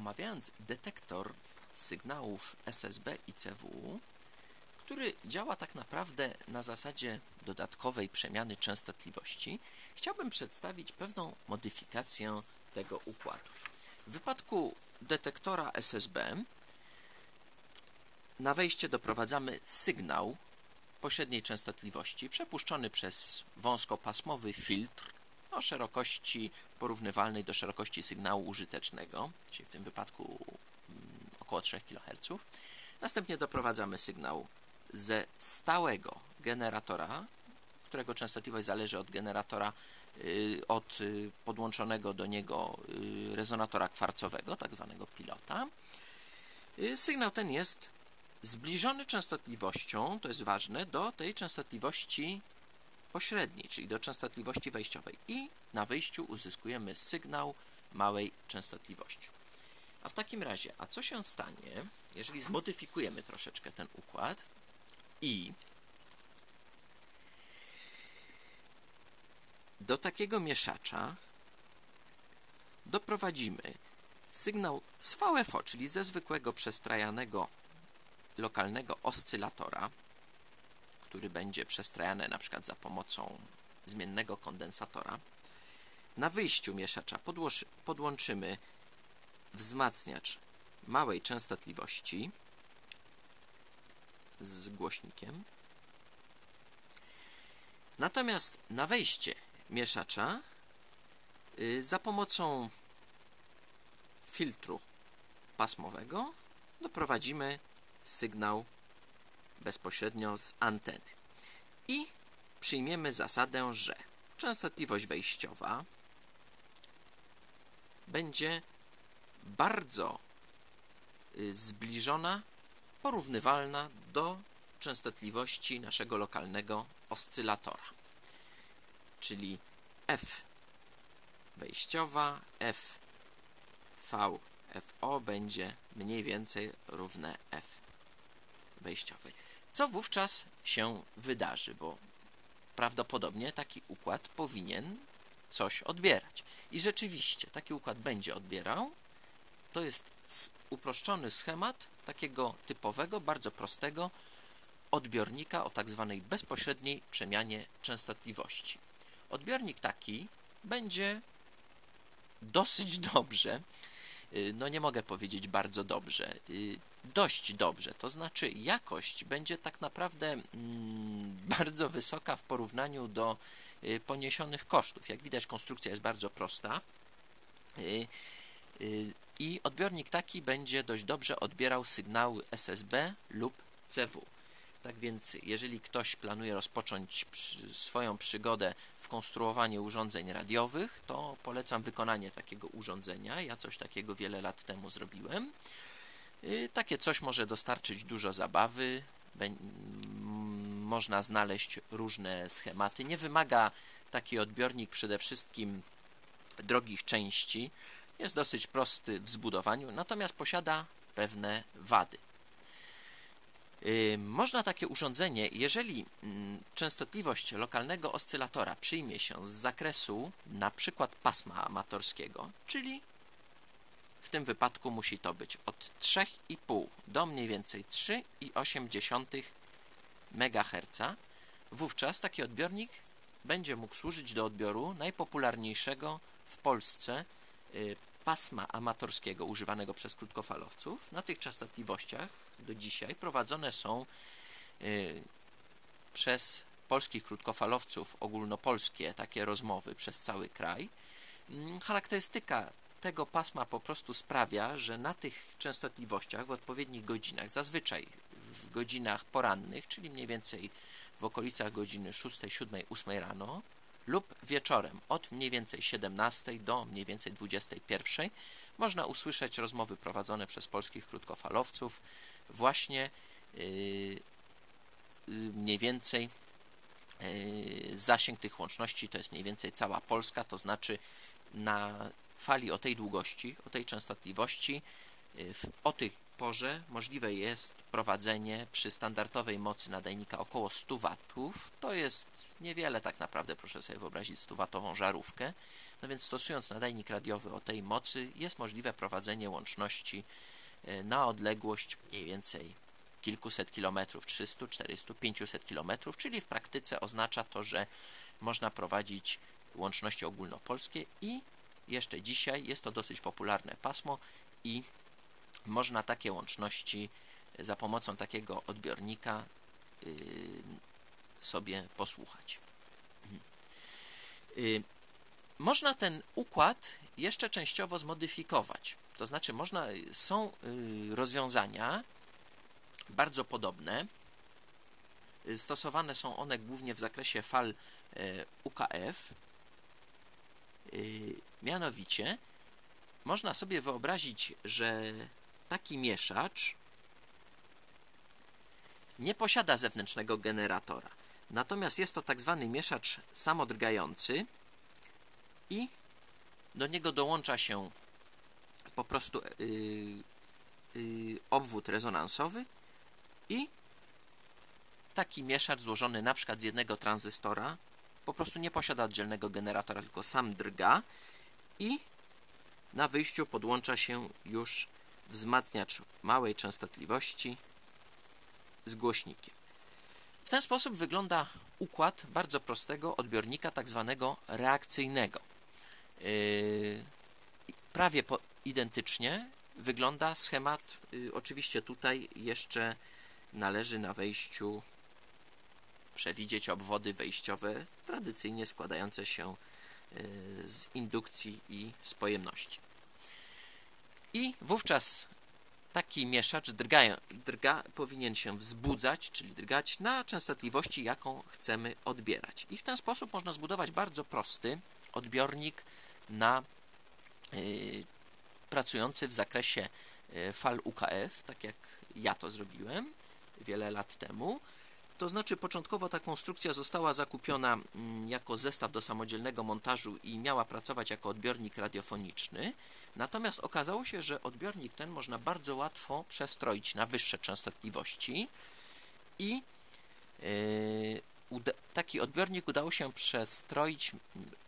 omawiając detektor sygnałów SSB i CW, który działa tak naprawdę na zasadzie dodatkowej przemiany częstotliwości, chciałbym przedstawić pewną modyfikację tego układu. W wypadku detektora SSB na wejście doprowadzamy sygnał pośredniej częstotliwości przepuszczony przez wąskopasmowy filtr o szerokości porównywalnej do szerokości sygnału użytecznego, czyli w tym wypadku mm, około 3 kHz. Następnie doprowadzamy sygnał ze stałego generatora, którego częstotliwość zależy od generatora, y, od y, podłączonego do niego y, rezonatora kwarcowego, tak zwanego pilota. Sygnał ten jest zbliżony częstotliwością, to jest ważne, do tej częstotliwości pośredniej, czyli do częstotliwości wejściowej. I na wyjściu uzyskujemy sygnał małej częstotliwości. A w takim razie, a co się stanie, jeżeli zmodyfikujemy troszeczkę ten układ i do takiego mieszacza doprowadzimy sygnał z VFO, czyli ze zwykłego przestrajanego lokalnego oscylatora, który będzie przestrajany na przykład za pomocą zmiennego kondensatora. Na wyjściu mieszacza podłączymy wzmacniacz małej częstotliwości z głośnikiem. Natomiast na wejście mieszacza y, za pomocą filtru pasmowego doprowadzimy sygnał bezpośrednio z anteny. I przyjmiemy zasadę, że częstotliwość wejściowa będzie bardzo y, zbliżona, porównywalna do częstotliwości naszego lokalnego oscylatora. Czyli F wejściowa, F V FO będzie mniej więcej równe F wejściowej. Co wówczas się wydarzy, bo prawdopodobnie taki układ powinien coś odbierać. I rzeczywiście taki układ będzie odbierał. To jest uproszczony schemat takiego typowego, bardzo prostego odbiornika o tak zwanej bezpośredniej przemianie częstotliwości. Odbiornik taki będzie dosyć dobrze no nie mogę powiedzieć bardzo dobrze, y, dość dobrze, to znaczy jakość będzie tak naprawdę mm, bardzo wysoka w porównaniu do y, poniesionych kosztów. Jak widać konstrukcja jest bardzo prosta i odbiornik taki będzie dość dobrze odbierał sygnały SSB lub CW. Tak więc, jeżeli ktoś planuje rozpocząć swoją przygodę w konstruowaniu urządzeń radiowych, to polecam wykonanie takiego urządzenia. Ja coś takiego wiele lat temu zrobiłem. Y, takie coś może dostarczyć dużo zabawy. Można znaleźć różne schematy. Nie wymaga taki odbiornik przede wszystkim drogich części. Jest dosyć prosty w zbudowaniu, natomiast posiada pewne wady. Można takie urządzenie, jeżeli mm, częstotliwość lokalnego oscylatora przyjmie się z zakresu na przykład pasma amatorskiego, czyli w tym wypadku musi to być od 3,5 do mniej więcej 3,8 MHz, wówczas taki odbiornik będzie mógł służyć do odbioru najpopularniejszego w Polsce y, pasma amatorskiego używanego przez krótkofalowców na tych częstotliwościach do dzisiaj prowadzone są y, przez polskich krótkofalowców ogólnopolskie takie rozmowy przez cały kraj. Mm, charakterystyka tego pasma po prostu sprawia, że na tych częstotliwościach w odpowiednich godzinach, zazwyczaj w godzinach porannych, czyli mniej więcej w okolicach godziny 6, 7, 8 rano, lub wieczorem od mniej więcej 17 do mniej więcej 21 można usłyszeć rozmowy prowadzone przez polskich krótkofalowców właśnie yy, mniej więcej yy, zasięg tych łączności. To jest mniej więcej cała Polska, to znaczy na fali o tej długości, o tej częstotliwości, yy, o tych możliwe jest prowadzenie przy standardowej mocy nadajnika około 100 W. To jest niewiele tak naprawdę, proszę sobie wyobrazić 100-watową żarówkę. No więc stosując nadajnik radiowy o tej mocy jest możliwe prowadzenie łączności e, na odległość mniej więcej kilkuset kilometrów, 300, 400, 500 kilometrów, czyli w praktyce oznacza to, że można prowadzić łączności ogólnopolskie i jeszcze dzisiaj jest to dosyć popularne pasmo i można takie łączności za pomocą takiego odbiornika yy, sobie posłuchać. Yy, można ten układ jeszcze częściowo zmodyfikować. To znaczy, można, są yy, rozwiązania bardzo podobne. Stosowane są one głównie w zakresie fal UKF. Mianowicie, można sobie wyobrazić, że taki mieszacz nie posiada zewnętrznego generatora. Natomiast jest to tak zwany mieszacz samodrgający i do niego dołącza się po prostu yy, yy, obwód rezonansowy i taki mieszacz złożony na przykład z jednego tranzystora po prostu nie posiada oddzielnego generatora, tylko sam drga i na wyjściu podłącza się już wzmacniacz małej częstotliwości z głośnikiem. W ten sposób wygląda układ bardzo prostego odbiornika, tak zwanego reakcyjnego. Yy, prawie identycznie wygląda schemat. Yy, oczywiście tutaj jeszcze należy na wejściu przewidzieć obwody wejściowe, tradycyjnie składające się yy, z indukcji i z pojemności. I wówczas taki mieszacz drga, powinien się wzbudzać, czyli drgać na częstotliwości, jaką chcemy odbierać. I w ten sposób można zbudować bardzo prosty odbiornik na y, pracujący w zakresie y, fal UKF, tak jak ja to zrobiłem wiele lat temu. To znaczy, początkowo ta konstrukcja została zakupiona mm, jako zestaw do samodzielnego montażu i miała pracować jako odbiornik radiofoniczny. Natomiast okazało się, że odbiornik ten można bardzo łatwo przestroić na wyższe częstotliwości i yy, taki odbiornik udało się przestroić.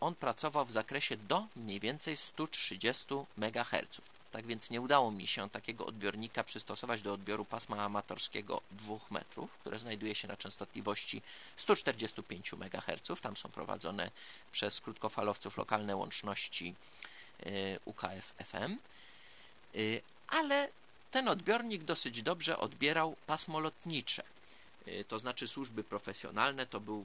On pracował w zakresie do mniej więcej 130 MHz. Tak więc nie udało mi się takiego odbiornika przystosować do odbioru pasma amatorskiego 2 metrów, które znajduje się na częstotliwości 145 MHz. Tam są prowadzone przez krótkofalowców lokalne łączności y, UKF-FM, y, ale ten odbiornik dosyć dobrze odbierał pasmo lotnicze. Y, to znaczy służby profesjonalne, to był,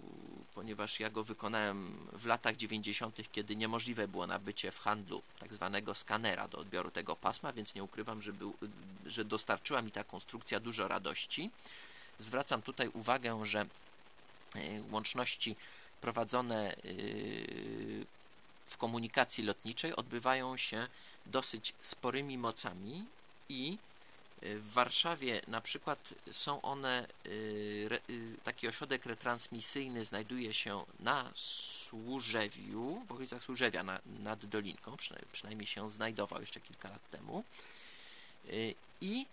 ponieważ ja go wykonałem w latach 90., kiedy niemożliwe było nabycie w handlu tak zwanego skanera do odbioru tego pasma, więc nie ukrywam, że, był, że dostarczyła mi ta konstrukcja dużo radości. Zwracam tutaj uwagę, że y, łączności prowadzone y, w komunikacji lotniczej odbywają się dosyć sporymi mocami i w Warszawie na przykład są one, y, y, taki ośrodek retransmisyjny znajduje się na Służewiu, w okolicach Służewia na, nad Dolinką, przynajmniej się znajdował jeszcze kilka lat temu. Y, I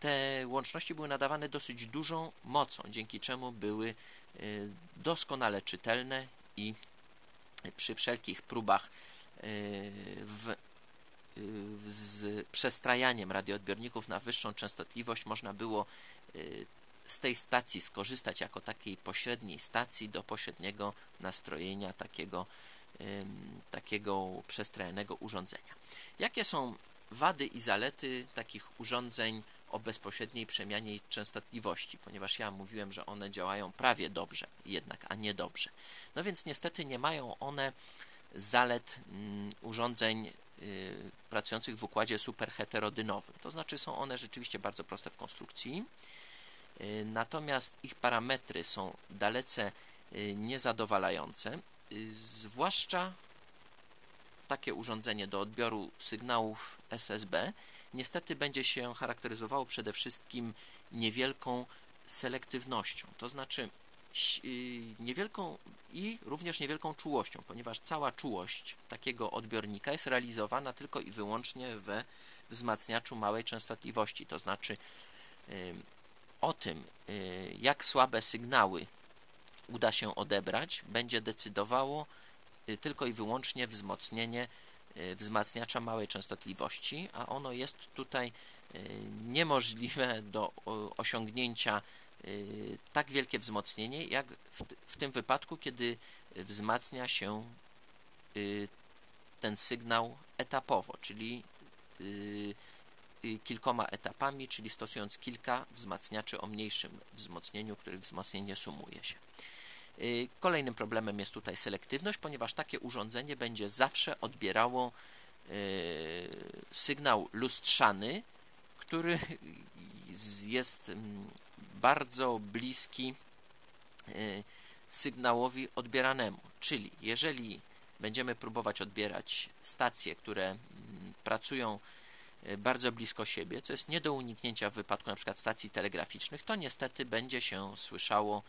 te łączności były nadawane dosyć dużą mocą, dzięki czemu były doskonale czytelne i przy wszelkich próbach w z przestrajaniem radioodbiorników na wyższą częstotliwość można było y, z tej stacji skorzystać jako takiej pośredniej stacji do pośredniego nastrojenia takiego, takiego przestrajanego urządzenia. Jakie są wady i zalety takich urządzeń o bezpośredniej przemianie częstotliwości, ponieważ ja mówiłem, że one działają prawie dobrze, jednak, a nie dobrze. No więc niestety nie mają one zalet mm, urządzeń Y, pracujących w układzie superheterodynowym. To znaczy są one rzeczywiście bardzo proste w konstrukcji, y, natomiast ich parametry są dalece y, niezadowalające, zwłaszcza takie urządzenie do odbioru sygnałów SSB niestety będzie się charakteryzowało przede wszystkim niewielką selektywnością. To znaczy Y, niewielką i również niewielką czułością, ponieważ cała czułość takiego odbiornika jest realizowana tylko i wyłącznie we wzmacniaczu małej częstotliwości, to znaczy o tym, jak słabe sygnały uda się odebrać, będzie decydowało tylko i wyłącznie wzmocnienie wzmacniacza małej częstotliwości, a ono jest tutaj niemożliwe do osiągnięcia tak wielkie wzmocnienie, jak w, tym wypadku, kiedy wzmacnia się ten sygnał etapowo, czyli kilkoma etapami, czyli stosując kilka wzmacniaczy o mniejszym wzmocnieniu, których wzmocnienie sumuje się. Kolejnym problemem jest tutaj selektywność, ponieważ takie urządzenie będzie zawsze odbierało sygnał lustrzany, który jest mm, bardzo bliski sygnałowi odbieranemu. Czyli jeżeli będziemy próbować odbierać stacje, które mm, pracują e, bardzo blisko siebie, co jest nie do uniknięcia w wypadku np. stacji telegraficznych, to niestety będzie się słyszało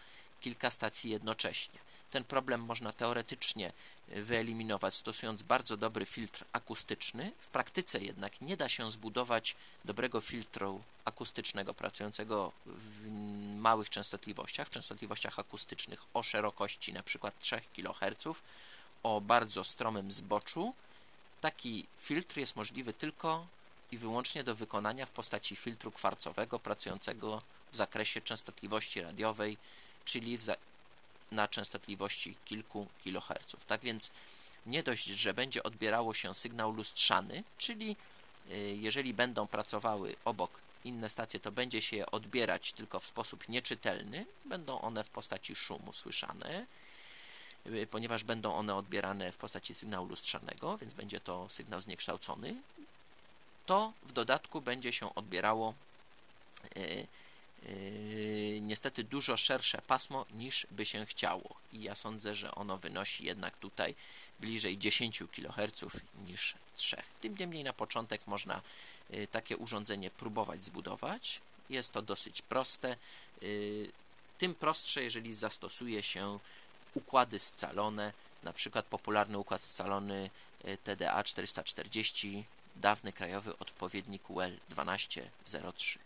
kilka stacji jednocześnie. Ten problem można teoretycznie e, wyeliminować stosując bardzo dobry filtr akustyczny. W praktyce jednak nie da się zbudować dobrego filtru akustycznego pracującego w małych częstotliwościach, w częstotliwościach akustycznych o szerokości np. 3 kHz, o bardzo stromym zboczu. Taki filtr jest możliwy tylko i wyłącznie do wykonania w postaci filtru kwarcowego pracującego w zakresie częstotliwości radiowej, czyli na częstotliwości kilku kiloherców. Tak więc nie dość, że będzie odbierało się sygnał lustrzany, czyli y, jeżeli będą pracowały obok inne stacje, to będzie się je odbierać tylko w sposób nieczytelny, będą one w postaci szumu słyszane, y, ponieważ będą one odbierane w postaci sygnału lustrzanego, więc będzie to sygnał zniekształcony, to w dodatku będzie się odbierało y, niestety dużo szersze pasmo niż by się chciało i ja sądzę, że ono wynosi jednak tutaj bliżej 10 kHz niż 3. Tym niemniej na początek można yy, takie urządzenie próbować zbudować. Jest to dosyć proste. Yy, tym prostsze, jeżeli zastosuje się układy scalone, na przykład popularny układ scalony TDA 440, dawny krajowy odpowiednik UL 1203.